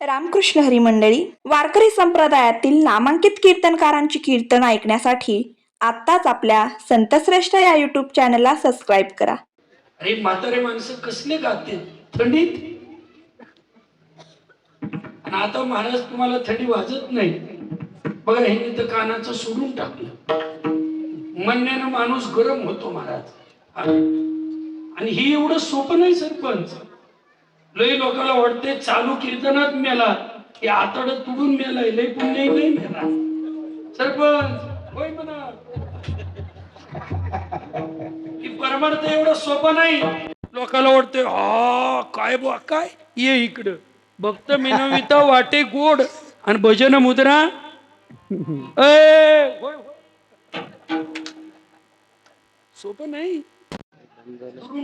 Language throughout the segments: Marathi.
रामकृष्ण हरी मंडळी वारकरी संप्रदायातील नामांकित कीर्तनकारांची कीर्तन ऐकण्यासाठी आत्ताच आपल्या संतश्रेष्ठ या युट्यूब चॅनलला सबस्क्राईब करा. अरे म्हातारे माणसं कसले गाते? थंडीत? आणि आता महाराज तुम्हाला थंडी वाजत नाही. बघा हे तर कानाचं सोडून टाकलं. म्हणण्यानं माणूस गरम होतो महाराज. आणि ही एवढं सोपं नाही सरपंच. लय लोकांना वाटते चालू कीर्तनात मेला. की आतड तुडून मेलाय लय पुण्य नाही मेला. सरपंच होय म्हणा की परमार्थ एवढं सोपं नाही. लोकांना वाटते हा काय बुवा काय? ये इकडं. भक्त मिनविता वाटे गोड. आणि भजन मुद्रा. ए, होय, सोपं नाही.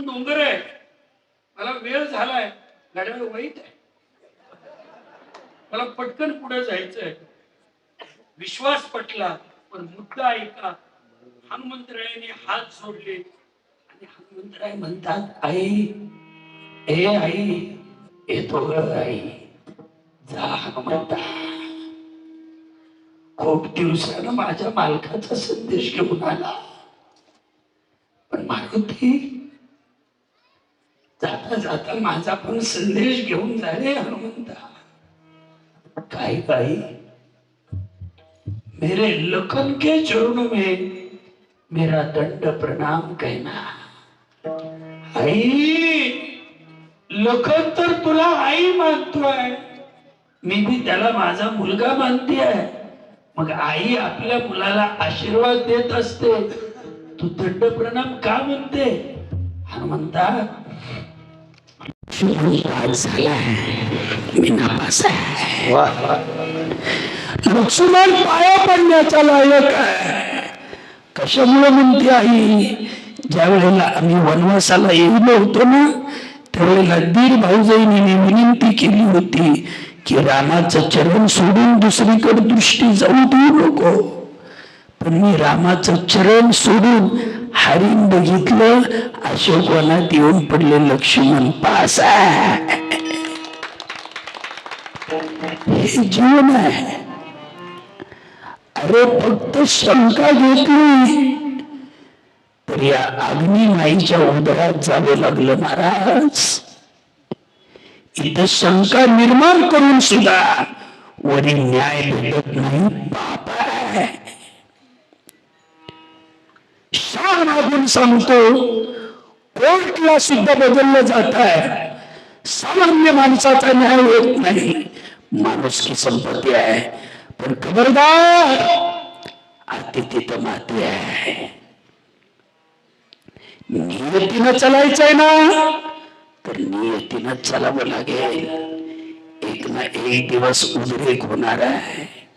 डोंगर आहे. मला वेळ झालाय. गाड्या वाईट आहे. मला पटकन पुढे जायचंय. विश्वास पटला पण मुद्दा ऐका. हनुमंतरायाने हात सोडले आणि हनुमंतराय म्हणतात आई ए आई येतो ग आई जा हनुमंता. खूप दिवसानं माझ्या मालकाचा संदेश घेऊन आला. पण मारुती जाता जाता माझा पण संदेश घेऊन जा रे हनुमंता. काही काही मेरे लखन के चरण में मेरा दंड प्रणाम कहना. आई लखन तर तुला आई मानतोय मी बी त्याला माझा मुलगा मानते आहे. मग आई आपल्या मुलाला आशीर्वाद देत असते. तू दंड प्रणाम का म्हणते? हनुमंता मी नापास आहे लक्ष्मण पाया पडण्याचा लायक आहे. कशामुळे म्हणते आई ज्या वेळेला आम्ही वनवासाला येलो होतो ना त्यावेळेला दीर भाऊजाईने विनंती केली होती की रामाचं चरण सोडून दुसरीकडे दृष्टी जाऊ देऊ नको. पण मी रामाचं चरण सोडून हरिण बघितलं अशोक वनात येऊन पडले लक्ष्मण पास हे जीवन आहे. अरे फक्त शंका घेतली. तर या अग्नी माईच्या उदरात जावे लागलं महाराज. इथं शंका निर्माण करून सुद्धा वरी न्याय भेटत नाही बाप आहे. मागून सांगतो कोर्टला सुद्धा बदललं जात आहे. सामान्य माणसाचा न्याय होत नाही. माणूस की संपत्ती आहे. पण खबरदार आते तिथं माती आहे. नियतीनं चालायचंय ना तर नियतीनं चालावं लागेल. एक ना एक दिवस उद्रेक होणार आहे.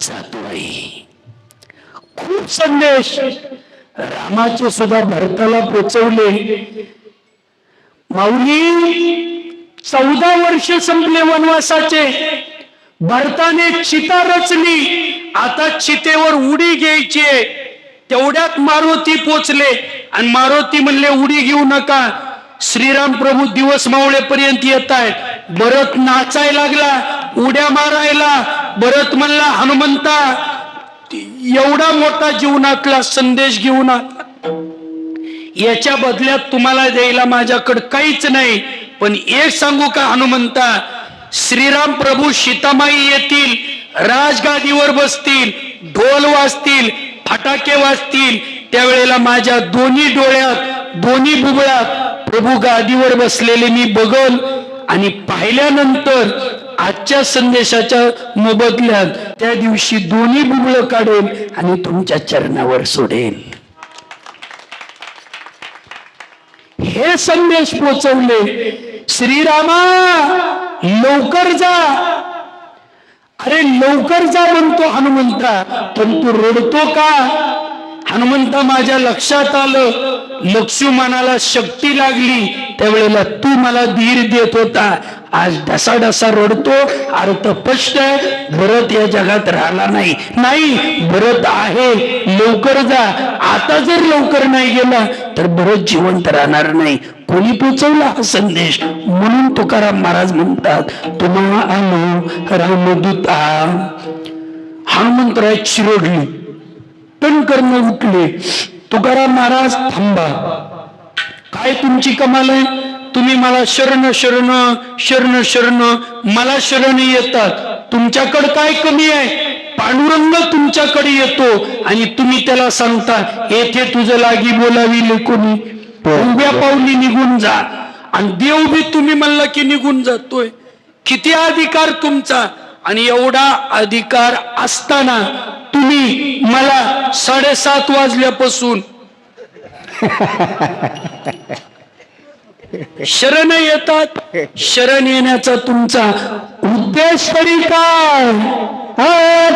जातो आई. खूप संदेश. रामाचे सुद्धा भरताला पोचवले. माऊली चौदा वर्ष संपले वनवासाचे. भरताने चिता रचली. आता चितेवर उडी घ्यायची तेवढ्यात मारुती पोचले. आणि मारुती म्हणले उडी घेऊ नका. श्रीराम प्रभू दिवस मावळेपर्यंत येत आहेत. भरत नाचाय लागला उड्या मारायला. भरत म्हणला हनुमंता एवढा मोठा जीवनातला संदेश घेऊन आला. याच्या बदल्यात तुम्हाला द्यायला माझ्याकडे काहीच नाही पण एक सांगू का हनुमंता? श्रीराम प्रभू सीतामाई येतील राजगादीवर बसतील ढोल वाजतील फटाके वाजतील त्यावेळेला माझ्या दोन्ही डोळ्यात दोन्ही बुबळ्यात प्रभू गादीवर बसलेले मी बघल आणि पाहिल्यानंतर आजच्या संदेशाच्या मोबदल्यात त्या दिवशी दोन्ही बुबळ काढेल आणि तुमच्या चरणावर सोडेल. हे संदेश पोचवले. श्रीरामा लवकर जा. अरे लवकर जा म्हणतो हनुमंता पण तू रडतो का? हनुमंता माझ्या लक्षात आलं. लक्ष्मणाला शक्ती लागली. त्यावेळेला तू मला धीर देत होता. आज ढसाढसा रडतो. अर्थ स्पष्ट आहे. भरत या जगात राहिला नाही. नाही भरत आहे. लवकर जा. आता जर लवकर नाही गेला तर भरत जिवंत राहणार नाही. कोणी पोचवला हा संदेश? म्हणून तुकाराम महाराज म्हणतात तुम्हा आलो रामदूता. हनुमंतराय चिरोडली टणकर्म उठले. तुकाराम महाराज थांबा. काय तुमची कमाल आहे? तुम्ही मला शरण शरण शरण शरण मला शरण येतात. तुमच्याकडे काय कमी आहे? पांडुरंग तुमच्याकडे येतो आणि तुम्ही त्याला सांगता येथे तुझं लागी बोलावी कोणी. उभ्या पावली निघून जा. आणि देव बी तुम्ही म्हणला की निघून जातोय. किती अधिकार तुमचा? आणि एवढा अधिकार असताना तुम्ही मला साडेसात वाजल्यापासून शरण येतात. शरण येण्याचा तुमचा उद्देश तरी काय? अ,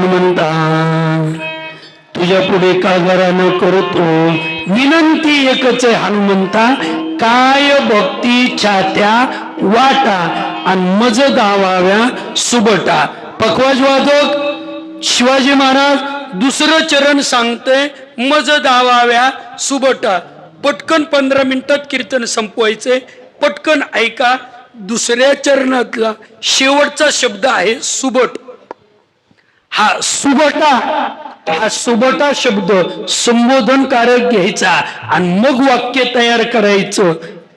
हनुमंता तुझ्या पुढे कागारानं करतो विनंती एकच आहे हनुमंता काय भक्ती छात्या वाटा आणि मज दावाव्या सुबटा. पकवाज वादक शिवाजी महाराज दुसरं चरण सांगते मज दावाव्या सुबटा. पटकन पंधरा मिनिटात कीर्तन संपवायचे. पटकन ऐका दुसऱ्या चरणातला शेवटचा शब्द आहे सुबट. हा सुबटा हा सुबटा शब्द संबोधनकारक घ्यायचा आणि मग वाक्य तयार करायचं.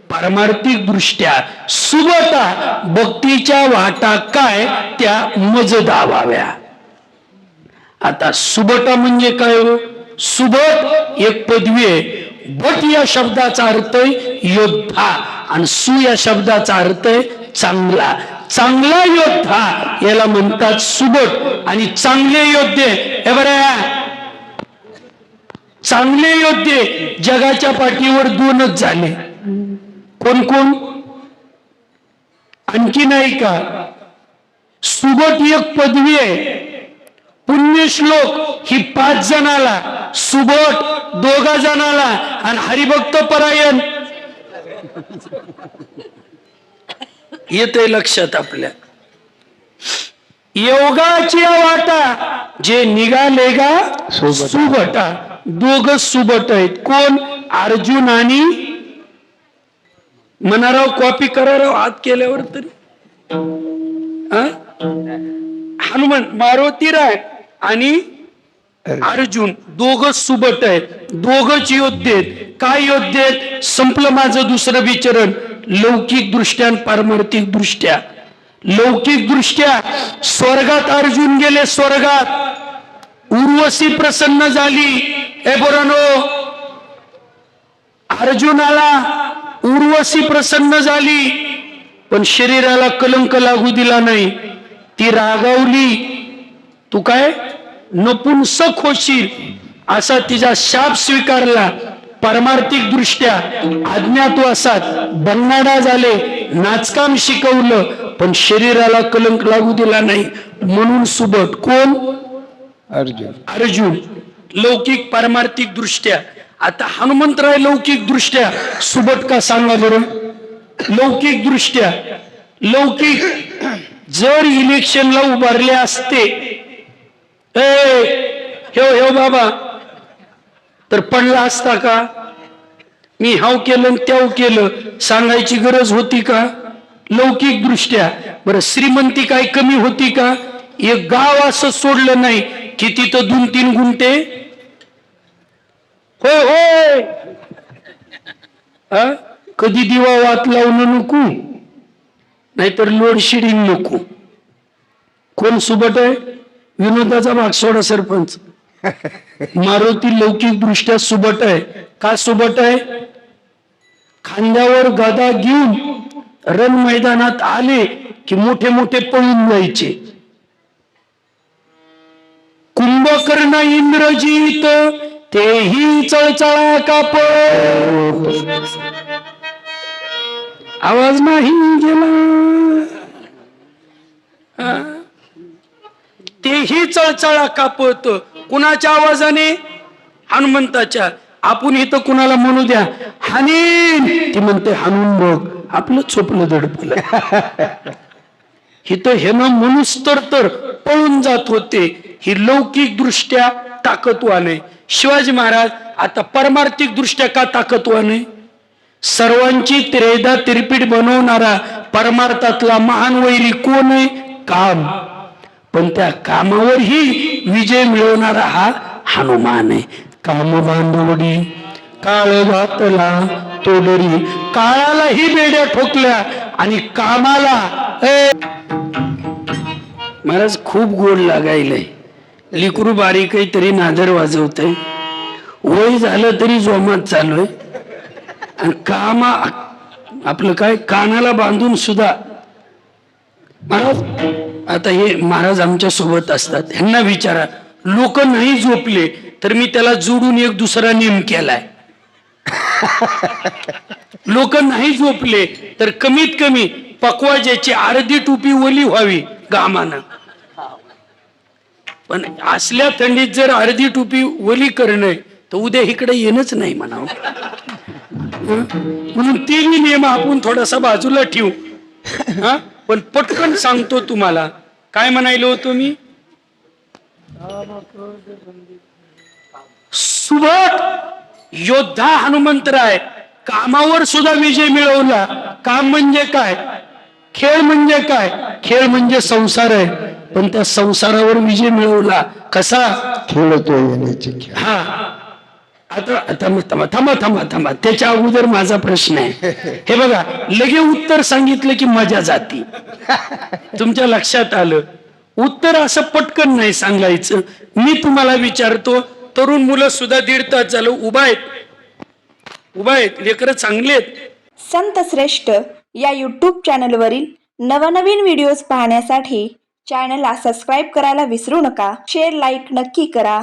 पारमार्थिक दृष्ट्या सुबटा भक्तीच्या वाटा काय त्या मज दावाव्या. आता सुबटा म्हणजे काय हो? सुबट एक पदवी आहे. भट या शब्दाचा अर्थ आहे योद्धा आणि सु या शब्दाचा अर्थ आहे चांगला. चांगला योद्धा याला म्हणतात सुबोट आणि चांगले योद्धे हे बरं चांगले योद्धे जगाच्या पाठीवर दोनच झाले. कोण कोण? आणखी नाही का? सुबट एक पदवी आहे. पुण्यश्लोक ही पाच जणाला सुबोट दोघा जणाला आणि हरिभक्त परायण. येते लक्षात आपल्या. योगाची वाटा जे निघाले गा सुबटा. दोघ सुबट आहेत. कोण? अर्जुन आणि मनाराव कॉपी कराराव हात केल्यावर तरी? हनुमान मारुती राय आणि अर्जुन दोघ सुबट आहेत. दोघच योद्धे आहेत. काय योद्धे आहेत? संपलं माझं दुसरं विचरण. लौकिक दृष्ट्या आणि पारमार्थिक दृष्ट्या लौकिक दृष्ट्या स्वर्गात अर्जुन गेले स्वर्गात. उर्वशी प्रसन्न झाली. हे बोरानो अर्जुनाला उर्वशी प्रसन्न झाली. पण शरीराला कलंक लागू दिला नाही. ती रागावली. तू काय? नपुंसक होशील. असा तिचा शाप स्वीकारला. पारमार्थिक दृष्ट्या अज्ञातवासात बन्नाडा झाले नाचकाम शिकवलं पण शरीराला कलंक लागू दिला नाही. म्हणून सुबट. कोण? अर्जुन. अर्जुन. लौकिक पारमार्थिक दृष्ट्या. आता हनुमंतराय लौकिक दृष्ट्या सुबट का सांगा बरं? लौकिक दृष्ट्या. लौकिक जर इलेक्शनला उभारले असते. ए हे हे बाबा तर पडला असता का? मी हाव केलं आणि त्याव केलं. सांगायची गरज होती का? लौकिक दृष्ट्या. बरं श्रीमंती काय कमी होती का? एक गाव असं सोडलं नाही. की किती तर दोन तीन गुंते होय होय. कधी दिवा वात लावणं नको. नाहीतर लोडशेडिंग नको. कोण सुबट आहे? विनोदाचा भाग सोडा सरपंच. मारुती लौकिक दृष्ट्या सुबट आहे. का सुबट आहे? खांद्यावर गदा घेऊन रण मैदानात आले की मोठे मोठे पळून जायचे. कुंभकर्ण इंद्रजीत तेही चळचळा काप आवाज नाही गेला. तेही चळचळा कापत. कुणाच्या आवाजाने? हनुमंताच्या. आपण इथं कुणाला म्हणू द्या? हानी ती म्हणते हाणून बघ आपलं चोपलं दडपलं. इथं हे ना म्हणूस तर तर पळून जात होते. ही लौकिक दृष्ट्या ताकदवान. आहे शिवाजी महाराज आता परमार्थिक दृष्ट्या का ताकदवान? आहे सर्वांची त्रेदा तिरपीट बनवणारा परमार्थातला महान वैरी कोण आहे? काम. पण त्या कामावरही विजय मिळवणारा हा हनुमान आहे. काम बांधवडी काळ घातला तोडरी काळालाही बेड्या ठोकल्या आणि कामाला ए! महाराज खूप गोड लागायलंय. लिकरू बारीक तरी नादर वाजवतय. वय झालं तरी जोमात चालू आहे. आणि कामा आपलं काय कानाला बांधून सुद्धा. महाराज आता हे महाराज आमच्यासोबत असतात. ह्यांना विचारा. लोक नाही झोपले तर मी त्याला जोडून एक दुसरा नेम केलाय लोक नाही झोपले तर कमीत कमी पकवाज्याची अर्धी टोपी ओली व्हावी गामानं. पण असल्या थंडीत जर अर्धी टोपी ओली करणं तर उद्या इकडे येणंच नाही म्हणावं. म्हणून तेही नियम आपण थोडासा बाजूला ठेवू. हा? पण पटकन सांगतो तुम्हाला. काय म्हणायलो होतो मी सुबट योद्धा हनुमंतराय कामावर सुद्धा विजय मिळवला. काम म्हणजे काय? खेळ म्हणजे काय? खेळ म्हणजे संसार आहे. पण त्या संसारावर विजय मिळवला. कसा? खेळतो हा. आता आता थांबा थांबा थांबा थांबा. त्याच्या अगोदर माझा प्रश्न आहे. हे बघा लगे उत्तर सांगितलं की मजा जाती. तुमच्या लक्षात आलं? उत्तर असं पटकन नाही सांगायचं. मी तुम्हाला विचारतो तरुण मुलं सुद्धा दीड तास झालं उभा आहेत. उभा आहेत. लेकर चांगले आहेत. संत श्रेष्ठ या यूट्यूब चॅनलवरील नवनवीन व्हिडिओज पाहण्यासाठी चॅनलला सबस्क्राईब करायला विसरू नका. शेअर लाईक नक्की करा.